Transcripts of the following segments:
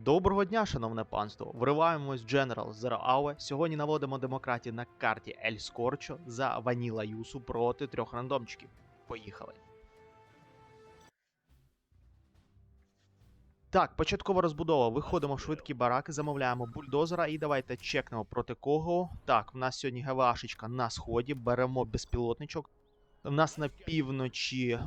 Доброго дня, шановне панство. Вриваємось в General Zero Hour. Сьогодні наводимо демократії на карті Ель Скорчо за Ваніла Юсу проти трьох рандомчиків. Поїхали. Так, початкова розбудова. Виходимо в швидкі бараки, замовляємо бульдозера і давайте чекнемо проти кого. Так, в нас сьогодні ГВАшечка на сході, беремо безпілотничок. У нас на півночі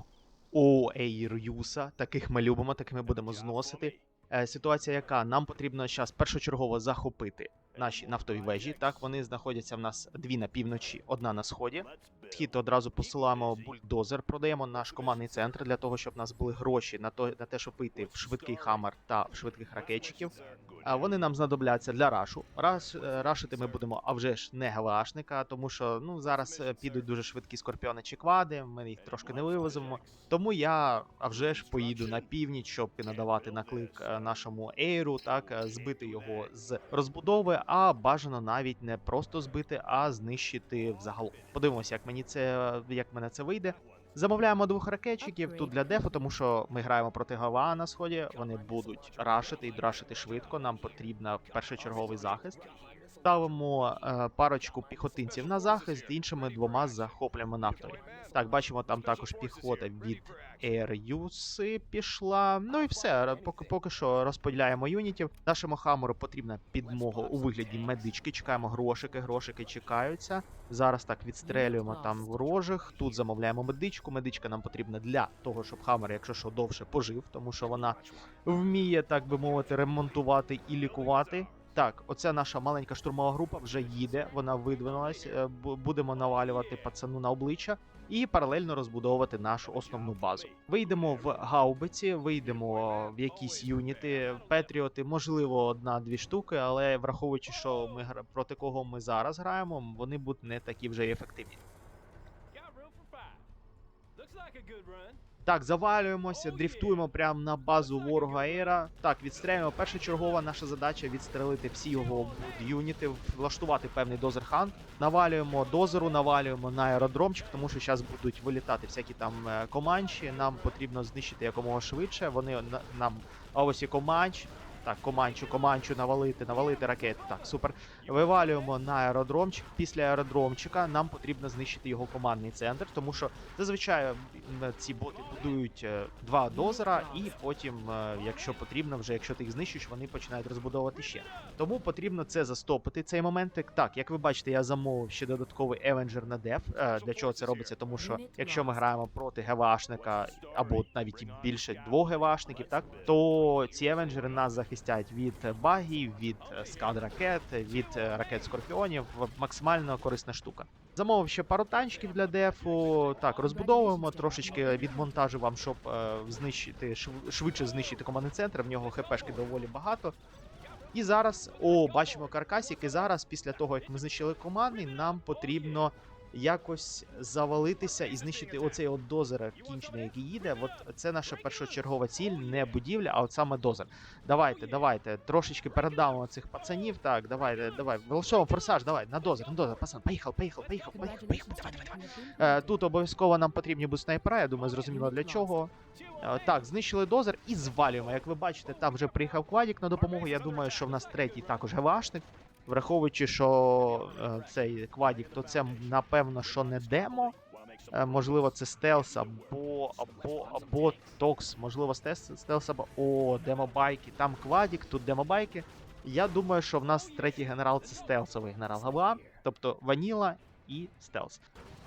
ОЕЙР Юса. Таких ми любимо, таких ми будемо зносити. Е, ситуація яка? Нам потрібно зараз першочергово захопити наші нафтові вежі. Так, вони знаходяться в нас дві на півночі, одна на сході. Схід одразу посилаємо бульдозер, продаємо наш командний центр для того, щоб у нас були гроші на то на те, щоб вийти в швидкий хамар та в швидких ракетчиків. А вони нам знадобляться для рашу. Раш, е, рашити ми будемо, а вже ж не ГВАшника, тому що ну зараз е, підуть дуже швидкі скорпіони чи квади. Ми їх трошки не вивеземо. Тому я а вже ж поїду на північ, щоб надавати наклик е, нашому ейру, так збити його з розбудови, а бажано навіть не просто збити, а знищити взагалом. Подивимося, як мені це як мене це вийде. Замовляємо двох ракетчиків тут для дефу, тому що ми граємо проти Гава на сході. Вони будуть рашити і драшити швидко. Нам потрібна першочерговий захист. Ставимо е, парочку піхотинців на захист, іншими двома захоплюємо нафтою. Так, бачимо, там також піхота від Ейр-Юси пішла. Ну і все. Поки поки що розподіляємо юнітів. Нашому хамеру потрібна підмога у вигляді медички. Чекаємо грошики, грошики чекаються. Зараз так відстрелюємо там ворожих. Тут замовляємо медичку. Медичка нам потрібна для того, щоб хамер, якщо що, довше пожив, тому що вона вміє, так би мовити, ремонтувати і лікувати. Так, оця наша маленька штурмова група вже їде, вона видвинулась. е, Будемо навалювати пацану на обличчя і паралельно розбудовувати нашу основну базу. Вийдемо в гаубиці, вийдемо в якісь юніти, петріоти, можливо, одна-дві штуки, але враховуючи, що ми проти кого ми зараз граємо, вони будуть не такі вже й ефективні. Looks like a good run. Так, завалюємося, дріфтуємо прямо на базу ворога Ейра. Так, відстрелюємо. Першочергова наша задача відстрелити всі його юніти, влаштувати певний дозер-хан. Навалюємо дозеру, навалюємо на аеродромчик, тому що зараз будуть вилітати всякі там е, команчі. Нам потрібно знищити якомога швидше. Вони нам. А ось і команч. Так, команчу, команчу навалити, навалити ракети. Так, супер. Вивалюємо на аеродромчик. Після аеродромчика нам потрібно знищити його командний центр, тому що зазвичай ці боти будують е, два дозера, і потім, е, якщо потрібно, вже якщо ти їх знищиш, вони починають розбудовувати ще. Тому потрібно це застопити. Цей моментик. Так, як ви бачите, я замовив ще додатковий евенджер на деф. Е, Для чого це робиться? Тому що якщо ми граємо проти ГВАшника або навіть більше двох ГВАшників, так то ці евенджери нас захистять від багів, від е, скад ракет, від е, ракет скорпіонів. Максимально корисна штука. Замовив ще пару танчиків для дефу. Так, розбудовуємо трошечки відмонтажу вам, щоб е, знищити швидше знищити командний центр. В нього хпшки доволі багато. І зараз, о, бачимо каркасик, і зараз, після того, як ми знищили командний, нам потрібно якось завалитися і знищити оцей от дозер кінчений, який їде. От це наша першочергова ціль, не будівля, а от саме дозер. Давайте, давайте, трошечки передамо цих пацанів. Так, давайте, давай, Велшов, форсаж, давай, на дозер, на дозер, пацан, поїхав, поїхав, поїхав, поїхав, поїхав, давай, давай, давай. Е, тут обов'язково нам потрібні будуть снайпера, я думаю, зрозуміло для чого. Е, Так, знищили дозер і звалюємо. Як ви бачите, там вже приїхав квадік на допомогу. Я думаю, що в нас третій також ГВАшник. Враховуючи, що е, цей квадік, то це напевно, що не демо. Е, можливо, це стелс або або або токс. Можливо, стелс, або о, демобайки. Там квадік, тут демобайки. Я думаю, що в нас третій генерал це стелсовий генерал ГВА, тобто Ваніла і стелс.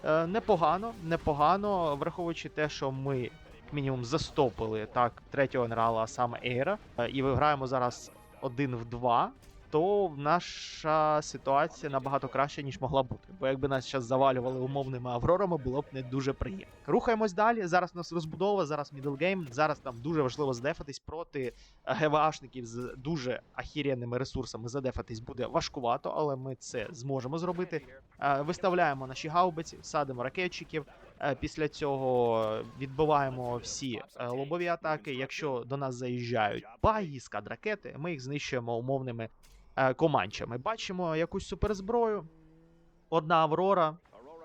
Е, непогано, непогано, враховуючи те, що ми мінімум застопили так третього генерала, а саме Ейра, е, і виграємо зараз один в два. То наша ситуація набагато краще, ніж могла бути. Бо якби нас зараз завалювали умовними аврорами, було б не дуже приємно. Рухаємось далі. Зараз у нас розбудова, зараз мідлгейм. Зараз нам дуже важливо здефатись проти ГВАшників з дуже ахіренними ресурсами. Задефатись буде важкувато, але ми це зможемо зробити. Е, Виставляємо наші гаубиці, садимо ракетчиків. Е, Після цього відбиваємо всі е, лобові атаки. Якщо до нас заїжджають баги, скад ми їх знищуємо умовними е, команчами. Бачимо якусь суперзброю. Одна Аврора,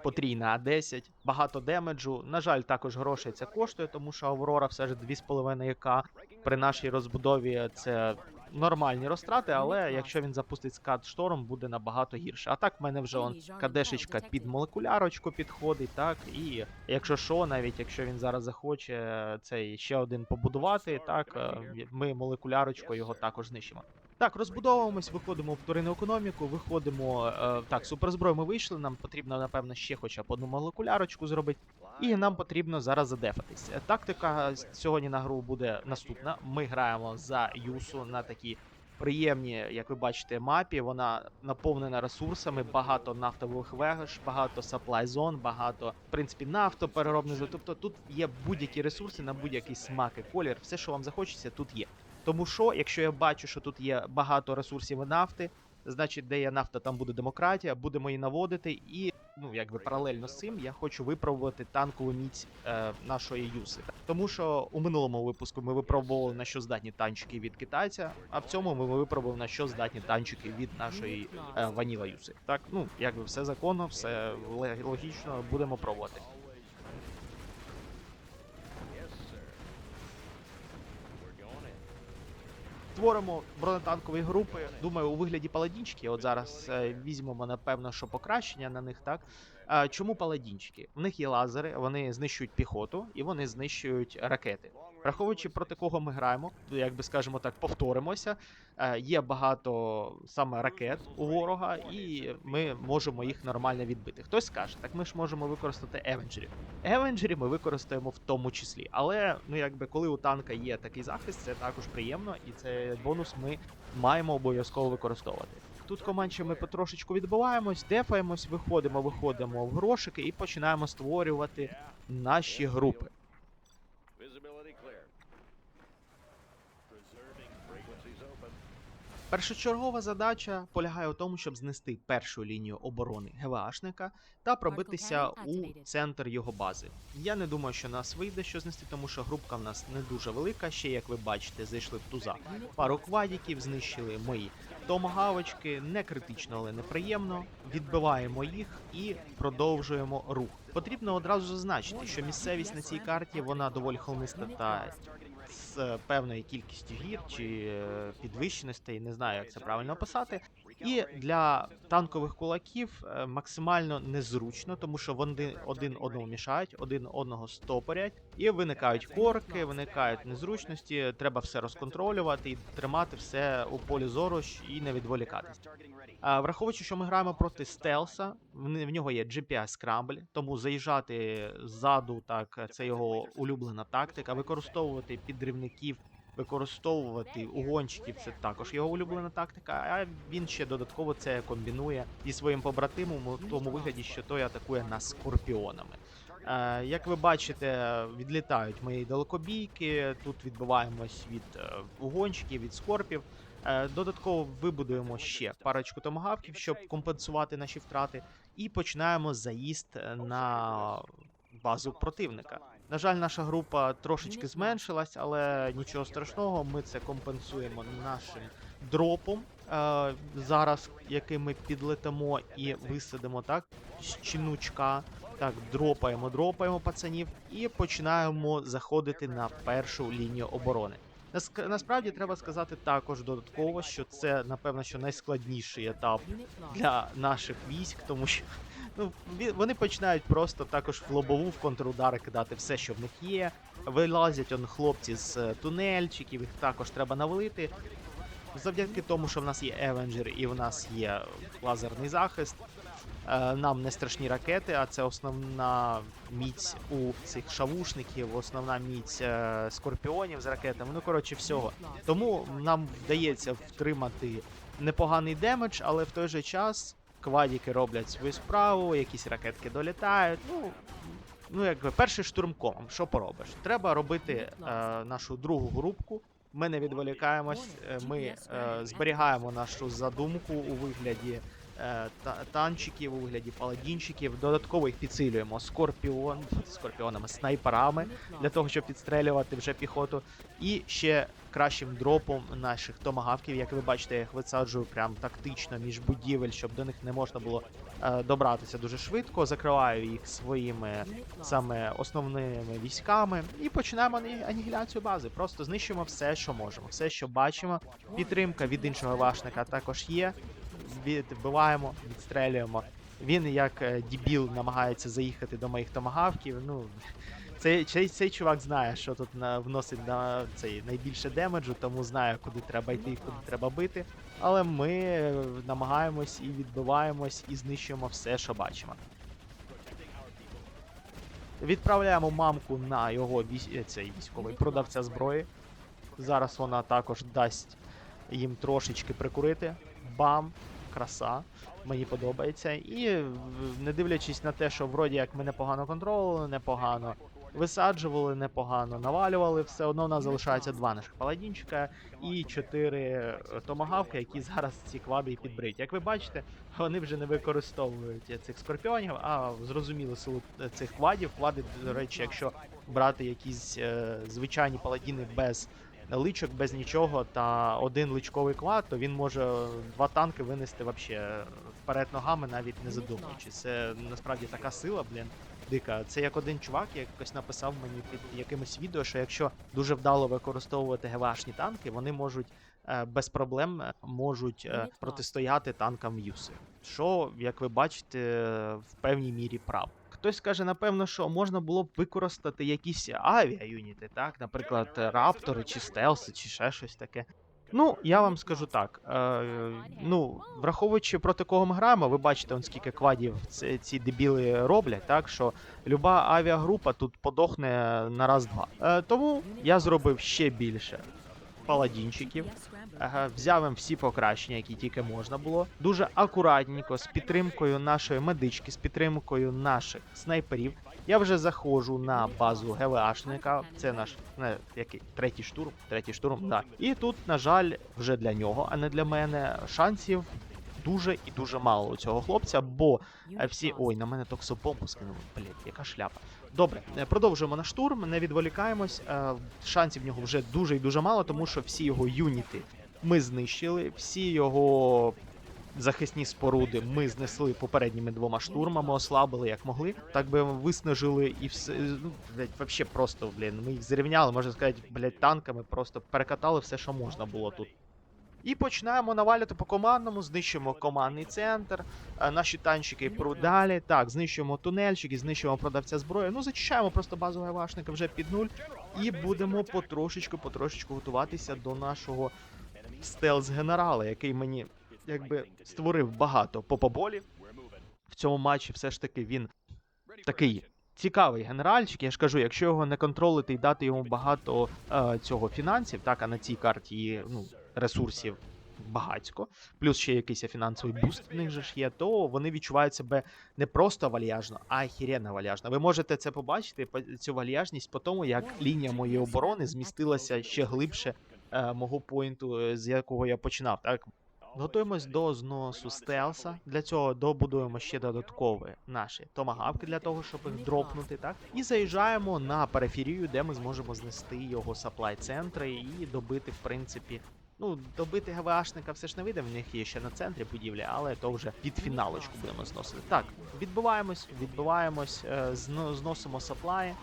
потрійна А10, багато демеджу. На жаль, також грошей це коштує, тому що Аврора все ж 2,5к. При нашій розбудові це нормальні розтрати, але якщо він запустить скат шторм, буде набагато гірше. А так в мене вже он кадешечка під молекулярочку підходить, так, і якщо що, навіть якщо він зараз захоче е, цей ще один побудувати, так, е, ми молекулярочкою його також знищимо. Так, розбудовуємось, виходимо в вторинну економіку, виходимо. Е, так, суперзброю ми вийшли. Нам потрібно, напевно, ще хоча б одну молекулярочку зробити. І нам потрібно зараз задефатись. Е, Тактика сьогодні на гру буде наступна. Ми граємо за Юсу на такій приємній, як ви бачите, мапі. Вона наповнена ресурсами, багато нафтових вегаш, багато supply зон, багато, в принципі, нафтопереробних. Тобто тут є будь-які ресурси на будь-який смак і колір. Все, що вам захочеться, тут є. Тому що, якщо я бачу, що тут є багато ресурсів нафти, значить, де є нафта, там буде демократія, будемо її наводити. І ну якби паралельно з цим я хочу випробувати танкову міць е, нашої юси. Тому що у минулому випуску ми випробували на що здатні танчики від китайця, а в цьому ми випробували на що здатні танчики від нашої е, ваніла юси. Так, ну якби все законно, все логічно, будемо пробувати. Створимо бронетанкові групи. Думаю, у вигляді паладінчики. От зараз е, візьмемо, напевно, що покращення на них, так? Чому паладінчики? В них є лазери, вони знищують піхоту і вони знищують ракети. Враховуючи проти кого ми граємо, як би скажемо так, повторимося. е, Є багато саме ракет у ворога, і ми можемо їх нормально відбити. Хтось скаже, так ми ж можемо використати евенджерів. Евенджерів ми використаємо в тому числі. Але ну якби коли у танка є такий захист, це також приємно, і цей бонус ми маємо обов'язково використовувати. Тут команче ми потрошечку відбиваємось, дефаємось, виходимо, виходимо в грошики і починаємо створювати наші групи. Першочергова задача полягає у тому, щоб знести першу лінію оборони ГВАшника та пробитися у центр його бази. Я не думаю, що нас вийде що знести, тому що групка в нас не дуже велика. Ще як ви бачите, зайшли в туза. Пару квадіків знищили мої томагавочки, не критично, але неприємно. Відбиваємо їх і продовжуємо рух. Потрібно одразу зазначити, що місцевість на цій карті вона доволі холмиста та з певної кількістю гір чи е, підвищеностей, не знаю, як це правильно описати. І для танкових кулаків е, максимально незручно, тому що вони один одному мішають, один одного стопорять, і виникають корки, виникають незручності. Треба все розконтролювати і тримати все у полі зору і не відволікатись. Враховуючи, що ми граємо проти стелса, в нього є GPS скрамбль, тому заїжджати ззаду, так це його улюблена тактика. Використовувати підривників, використовувати угонщиків це також його улюблена тактика. А він ще додатково це комбінує зі своїм побратимом у тому вигляді, що той атакує нас скорпіонами. Е, як ви бачите, відлітають мої далекобійки. Тут відбиваємось від е, угонщиків, від скорпів. Е, Додатково вибудуємо ще парочку томагавків, щоб компенсувати наші втрати, і починаємо заїзд на базу противника. На жаль, наша група трошечки зменшилась, але нічого страшного. Ми це компенсуємо нашим дропом. Е, зараз, який ми підлетимо і висадимо так з чинучка. Так, дропаємо, дропаємо пацанів і починаємо заходити на першу лінію оборони. Насправді треба сказати також додатково, що це напевно що найскладніший етап для наших військ, тому що ну вони починають просто також в лобову в контрудари кидати все, що в них є. Вилазять он хлопці з е, тунельчиків, їх також треба навалити. Завдяки тому, що в нас є Евенджер і в нас є лазерний захист. е, Нам не страшні ракети, а це основна міць у цих шавушників, основна міць е, скорпіонів з ракетами. Ну коротше, всього. Тому нам вдається втримати непоганий демедж, але в той же час квадіки роблять свою справу, якісь ракетки долітають. Ну, ну якби перший штурмком, що поробиш? Треба робити е, нашу другу групку. Ми не відволікаємось, е, ми е, зберігаємо нашу задумку у вигляді е, та- танчиків, у вигляді паладінчиків. Додатково їх підсилюємо скорпіон, скорпіонами, снайперами для того, щоб підстрелювати вже піхоту. І ще кращим дропом наших томагавків. Як ви бачите, я їх висаджую прям тактично між будівель, щоб до них не можна було е, добратися дуже швидко. Закриваю їх своїми саме основними військами і починаємо анігіляцію бази. Просто знищуємо все, що можемо, все, що бачимо. Підтримка від іншого вашника також є. Відбиваємо, відстрелюємо. Він як е, дібіл намагається заїхати до моїх томагавків. Ну цей, цей, цей чувак знає, що тут на, вносить на цей найбільше демеджу, тому знає, куди треба йти, куди треба бити. Але ми е, намагаємось і відбиваємось, і знищуємо все, що бачимо. Відправляємо мамку на його е, цей військовий продавця зброї. Зараз вона також дасть їм трошечки прикурити. Бам! Краса. Мені подобається. І не дивлячись на те, що вроді як ми непогано контролювали, непогано висаджували, непогано навалювали, все одно у нас залишається два наших паладінчика і чотири е, томагавки, які зараз ці квади і підбриють. Як ви бачите, вони вже не використовують цих скорпіонів, а зрозуміли силу е, цих квадів. Квади, до речі, якщо брати якісь е, звичайні паладіни без личок, без нічого, та один личковий квад, то він може два танки винести вообще вперед ногами, навіть не задумуючись. Це насправді така сила, блін. Дика, це як один чувак якось написав мені під якимось відео, що якщо дуже вдало використовувати ГВАшні танки, вони можуть е, без проблем е, можуть е, протистояти танкам Юси. Що, як ви бачите, в певній мірі прав. Хтось скаже, напевно, що можна було б використати якісь авіа-юніти, так, наприклад, раптори чи стелси, чи ще щось таке. Ну, я вам скажу так. Е, ну, враховуючи проти кого ми граємо, ви бачите, он скільки квадів ці, ці дебіли роблять, так що люба авіагрупа тут подохне на раз-два. Е, тому я зробив ще більше паладінчиків. Взяв їм всі покращення, які тільки можна було. Дуже акуратненько, з підтримкою нашої медички, з підтримкою наших снайперів. Я вже заходжу на базу ГВАшника. Це наш не, який третій штурм. Третій штурм, да. І тут, на жаль, вже для нього, а не для мене, шансів дуже і дуже мало у цього хлопця, бо е, всі. Ой, на мене токсопомпу скинули. Блять, яка шляпа. Добре, е, продовжуємо наш штурм, не відволікаємось. Е, Шансів в нього вже дуже і дуже мало, тому що всі його юніти ми знищили, всі його захисні споруди ми знесли попередніми двома штурмами, ослабили як могли. Так би виснажили і все. Ну, блядь, вообще просто, блін, ми їх зрівняли, можна сказати, блядь, танками, просто перекатали все, що можна було тут. І починаємо навалювати по командному, знищуємо командний центр, е, наші танчики пруть далі. Так, знищуємо тунельчики, знищуємо продавця зброї. Ну, зачищаємо просто базу гавашника вже під нуль. І будемо потрошечку, потрошечку готуватися до нашого стелс-генерала, який мені якби створив багато попоболів. В цьому матчі все ж таки він такий цікавий генеральчик. Я ж кажу, якщо його не контролити і дати йому багато е, цього фінансів, так, а на цій карті ну, ресурсів багатько, плюс ще якийсь фінансовий буст в них же ж є, то вони відчувають себе не просто вальяжно, а хіренно вальяжно. Ви можете це побачити, цю вальяжність по тому, як лінія моєї оборони змістилася ще глибше е, мого поінту, е, з якого я починав. Так, Готуємось до зносу стелса. Для цього добудуємо ще додаткові наші томагавки для того, щоб їх дропнути, так? І заїжджаємо на периферію, де ми зможемо знести його саплай центри і добити, в принципі. Ну, добити ГВАшника все ж не вийде, в них є ще на центрі будівлі, але то вже під фіналочку будемо зносити. Так, відбиваємось, відбиваємось, е, зно- зносимо саплаї.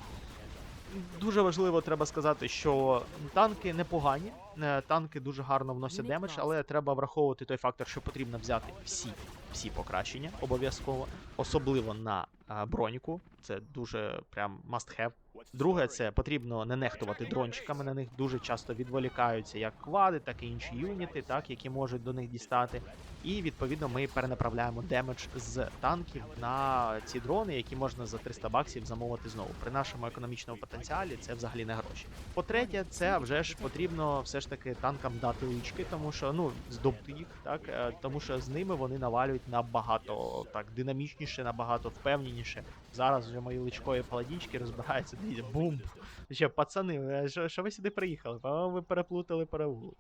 Дуже важливо треба сказати, що танки непогані, е, танки дуже гарно вносять демедж, але треба враховувати той фактор, що потрібно взяти всі, всі покращення обов'язково, особливо на е, броніку. Це дуже прям must have. Друге, це потрібно не нехтувати дрончиками. На них дуже часто відволікаються як квади, так і інші юніти, так які можуть до них дістати. І відповідно ми перенаправляємо демедж з танків на ці дрони, які можна за 300 баксів замовити знову. При нашому економічному потенціалі це взагалі не гроші. По-третє, це вже ж потрібно все ж таки танкам дати лички, тому що ну здобути їх, так е, тому що з ними вони навалюють набагато так динамічніше, набагато впевненіше. Зараз вже мої личкові паладінчики розбираються. Дивіться, бум! Ще пацани, е, що, що ви сюди приїхали? Ви переплутали переулок.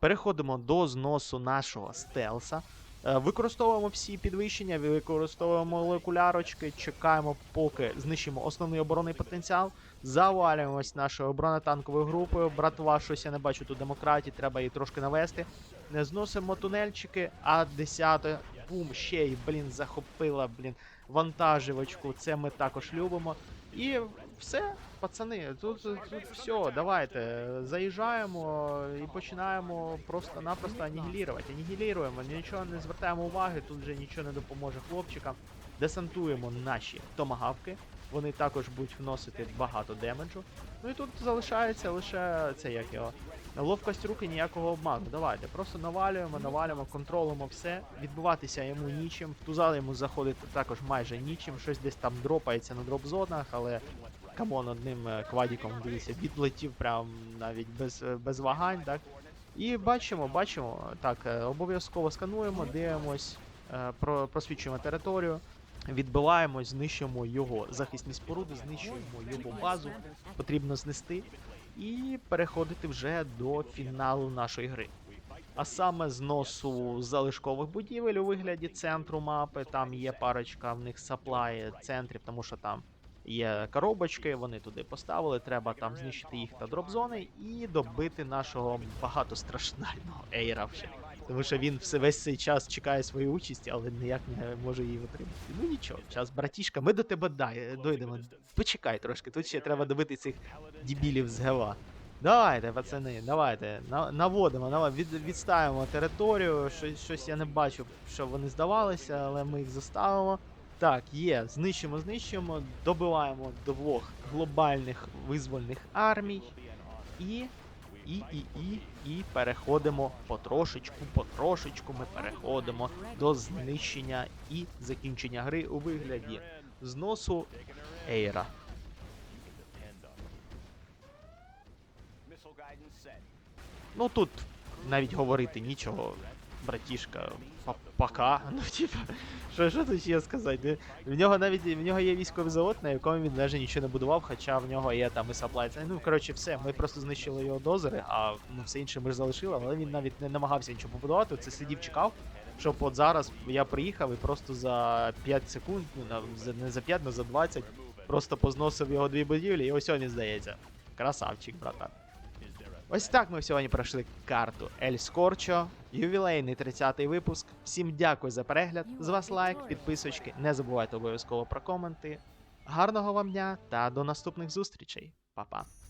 Переходимо до зносу нашого стелса. Е, Використовуємо всі підвищення, використовуємо молекулярочки, чекаємо, поки знищимо основний оборонний потенціал. Завалюємось нашою бронетанковою групою. Братва, щось я не бачу тут демократії, треба її трошки навести. Не зносимо тунельчики, а 10 бум, ще й, блін, захопила, блін, вантажівочку. Це ми також любимо. І все, пацани, тут, тут все, давайте. Заїжджаємо і починаємо просто-напросто анігілірувати. Анігіліруємо, нічого не звертаємо уваги, тут вже нічого не допоможе хлопчикам. Десантуємо наші томагавки. Вони також будуть вносити багато демеджу. Ну і тут залишається лише це як його. Ловкость руки ніякого обману. Давайте. Просто навалюємо, навалюємо, контролимо все. Відбиватися йому нічим. В тузал йому заходити також майже нічим. Щось десь там дропається на дроп-зонах, але камон одним е, квадіком, дивіться, відлетів прям навіть без, е, без вагань, так? І бачимо, бачимо. Так, е, обов'язково скануємо, дивимось, про, просвічуємо територію. Відбиваємось, знищуємо його захисні споруди, знищуємо його базу, потрібно знести і переходити вже до фіналу нашої гри. А саме зносу залишкових будівель у вигляді центру мапи. Там є парочка в них саплає центрів, тому що там є коробочки, вони туди поставили. Треба там знищити їх та дропзони і добити нашого багатострашнального ейра вже. Тому що він весь цей час чекає своєї участі, але ніяк не може її отримати. Ну нічого, час, братішка, ми до тебе дай, дойдемо. Почекай трошки, тут ще треба добити цих дібілів з ГЕВА. Давайте, пацани, давайте. На, наводимо, нав... від, відставимо територію. Щось, щось я не бачу, що вони здавалися, але ми їх заставимо. Так, є, знищимо, знищуємо, добиваємо двох глобальних визвольних армій. І. І, і, і, і переходимо потрошечку, потрошечку ми переходимо до знищення і закінчення гри у вигляді зносу Ейра. Ну тут навіть говорити нічого, братішка, пока. Ну, типа, що, що тут ще сказати? В нього навіть в нього є військовий завод, на якому він навіть нічого не будував, хоча в нього є там і supply. Ну, коротше, все. Ми просто знищили його дозери, а ну, все інше ми ж залишили, але він навіть не намагався нічого побудувати. Це сидів, чекав. Щоб от зараз я приїхав і просто за 5 секунд, ну не за 5, але за 20, просто позносив його дві будівлі, і ось він здається. Красавчик, братан. Ось так ми сьогодні пройшли карту Ель Скорчо, ювілейний 30-й випуск. Всім дякую за перегляд. З вас лайк, підписочки. Не забувайте обов'язково про коменти. Гарного вам дня та до наступних зустрічей. Па-па.